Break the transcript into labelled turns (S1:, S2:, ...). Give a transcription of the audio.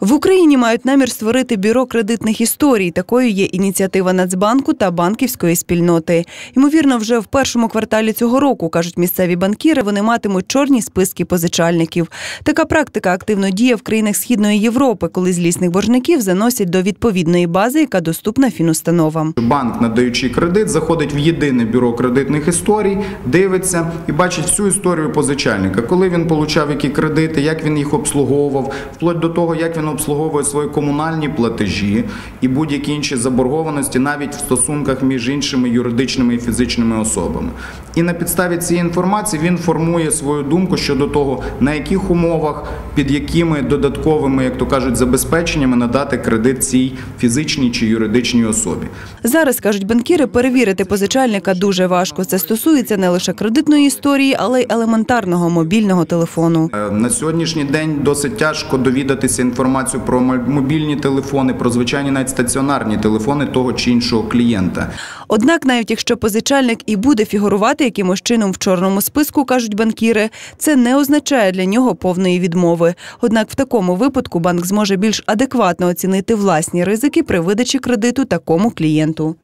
S1: В Україні мають намір створити бюро кредитних історій. Такою є ініціатива Нацбанку та банківської спільноти. Ймовірно, вже в першому кварталі цього року кажуть місцеві банкіри. Вони матимуть чорні списки позичальників. Така практика активно діє в країнах Східної Європи, коли злісних боржників заносять до відповідної бази, яка доступна фінустановам.
S2: Банк, надаючи кредит, заходить в єдине бюро кредитних історій, дивиться і бачить всю історію позичальника, коли він получав які кредити, як він їх обслуговував, вплоть до того, як він обслуговує свої комунальні платежі і будь-які інші заборгованості, навіть в стосунках між іншими юридичними і фізичними особами. І на підставі цієї інформації він формує свою думку щодо того, на яких умовах, під якими додатковими, як то кажуть, забезпеченнями надати кредит цій фізичній чи юридичній особі.
S1: Зараз кажуть банкіри, перевірити позичальника дуже важко. Це стосується не лише кредитної історії, але й елементарного мобільного телефону.
S2: Е, На сьогоднішній день досить тяжко довідатися інформацію про мо- мобільні телефони, про звичайні навіть стаціонарні телефони того чи іншого клієнта.
S1: Однак, навіть якщо позичальник і буде фігурувати якимось чином в чорному списку, кажуть банкіри, це не означає для нього повної відмови. Однак в такому випадку банк зможе більш адекватно оцінити власні ризики при видачі кредиту такому клієнту.